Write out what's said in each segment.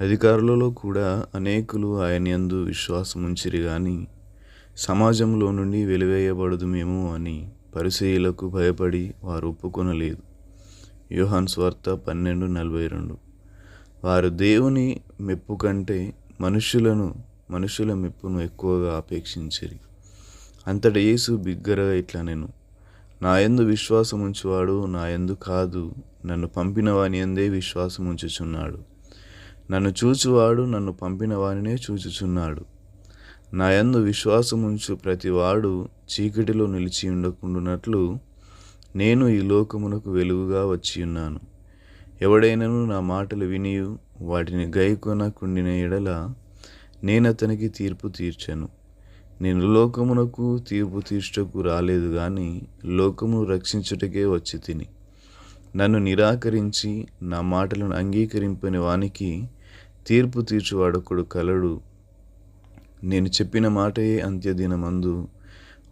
అధికారులలో కూడా అనేకులు ఆయన యందు విశ్వాసం ఉంచిరి గాని సమాజంలో నుండి వెలివేయబడుదుమేమో అని పరిశీలకు భయపడి వారు ఒప్పుకొనలేదు. యోహాన్ స్వార్త పన్నెండు నలభై రెండు. వారు దేవుని మెప్పు కంటే మనుషులను మనుషుల మెప్పును ఎక్కువగా అపేక్షించిరి. అంతట యేసు బిగ్గరగా ఇట్లా నేను నా యందు విశ్వాసం ఉంచువాడు నా ఎందు కాదు. నన్ను పంపిన వాని యందే విశ్వాసం ఉంచుచున్నాడు నన్ను చూచువాడు నన్ను పంపిన వారినే చూచుచున్నాడు. నా యందు విశ్వాసం ఉంచు ప్రతివాడు చీకటిలో నిలిచి ఉండకుండునట్లు నేను ఈ లోకమునకు వెలుగుగా వచ్చి ఉన్నాను ఎవడైనను నా మాటలు వినియు వాటిని గైకొనకుండిన ఎడల నేనతనికి తీర్పు తీర్చను. నేను లోకమునకు తీర్పు తీర్చకు రాలేదు కానీ లోకమును రక్షించుటకే వచ్చి తిని. నన్ను నిరాకరించి నా మాటలను అంగీకరింపని వానికి తీర్పు తీర్చువాడొకడు కలడు. నేను చెప్పిన మాటయే అంత్యదినమందు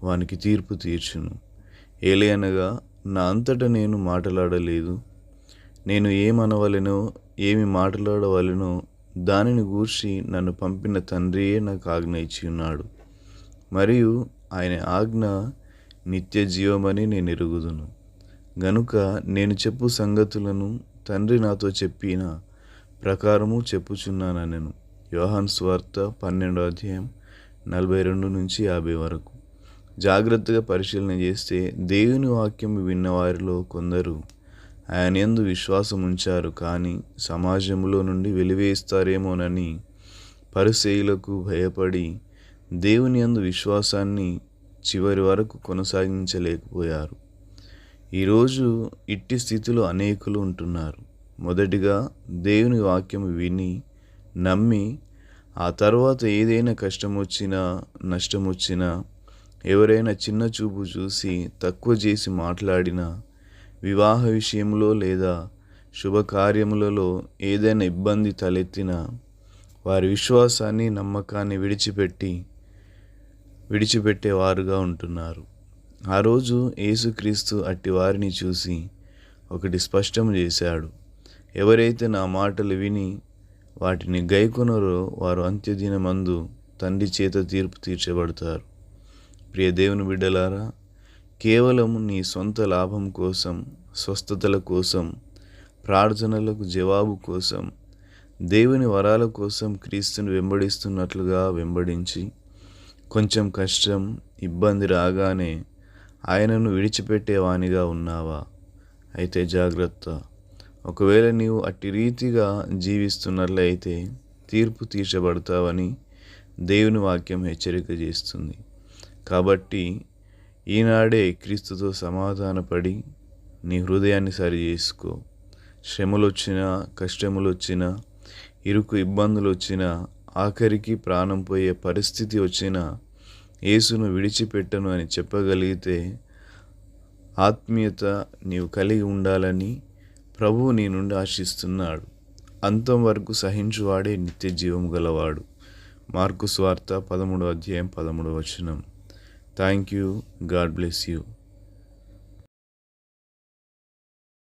వానికి తీర్పు తీర్చును. ఏలయనగా నా అంతటా నేను మాట్లాడలేదు. నేను ఏమనవలెనో ఏమి మాట్లాడవలెనో దానిని గూర్చి నన్ను పంపిన తండ్రియే నాకు ఆజ్ఞ ఇచ్చి ఉన్నాడు మరియు ఆయన ఆజ్ఞ నిత్య జీవమని నేను ఎరుగుదును. గనుక నేను చెప్పు సంగతులను తండ్రి నాతో చెప్పిన ప్రకారము చెప్పుచున్నాను నేను. యోహాన్ స్వార్త పన్నెండో అధ్యాయం నలభై రెండు నుంచి యాభై వరకు. జాగ్రత్తగా పరిశీలన చేస్తే దేవుని వాక్యం విన్న వారిలో కొందరు ఆయన యందు విశ్వాసం ఉంచారు కానీ సమాజంలో నుండి వెలివేస్తారేమోనని పరిశీలకు భయపడి దేవుని అందు విశ్వాసాన్ని చివరి వరకు కొనసాగించలేకపోయారు. ఈరోజు ఇట్టి స్థితిలో అనేకులు ఉంటున్నారు. మొదటిగా దేవుని వాక్యం విని నమ్మి ఆ తర్వాత ఏదైనా కష్టం వచ్చినా నష్టం వచ్చినా ఎవరైనా చిన్న చూపు చూసి తక్కువ చేసి మాట్లాడినా వివాహ విషయంలో లేదా శుభకార్యములలో ఏదైనా ఇబ్బంది తలెత్తినా వారి విశ్వాసాన్ని నమ్మకాన్ని విడిచిపెట్టి విడిచిపెట్టేవారుగా ఉంటున్నారు. ఆ రోజు యేసుక్రీస్తు అట్టి వారిని చూసి ఒకటి స్పష్టం చేశాడు. ఎవరైతే నా మాటలు విని వాటిని గైకొనరో వారు అంత్యదినమందు తండ్రి చేత తీర్పు తీర్చబడతారు. ప్రియ దేవుని బిడ్డలారా కేవలం నీ సొంత లాభం కోసం స్వస్థతల కోసం ప్రార్థనలకు జవాబు కోసం దేవుని వరాల కోసం క్రీస్తుని వెంబడిస్తున్నట్లుగా వెంబడించి కొంచెం కష్టం ఇబ్బంది రాగానే ఆయనను విడిచిపెట్టేవానిగా ఉన్నావా? అయితే జాగ్రత్త. ఒకవేళ నీవు అట్టి రీతిగా జీవిస్తున్నట్లయితే తీర్పు తీర్చబడతావని దేవుని వాక్యం హెచ్చరిక చేస్తుంది. కాబట్టి ఈనాడే క్రీస్తుతో సమాధానపడి నీ హృదయాన్ని సరి చేసుకో శ్రమలు వచ్చినా కష్టములు వచ్చినా ఇరుకు ఇబ్బందులు వచ్చినా ఆఖరికి ప్రాణం పోయే పరిస్థితి వచ్చినా యేసును విడిచిపెట్టను అని చెప్పగలిగితే ఆత్మీయత నీవు కలిగి ఉండాలని ప్రభువు నీ నుండి ఆశిస్తున్నాడు. అంతం వరకు సహించువాడే నిత్య జీవం గలవాడు. మార్కు స్వార్త పదమూడో అధ్యాయం పదమూడవ వచనం. Thank you god bless you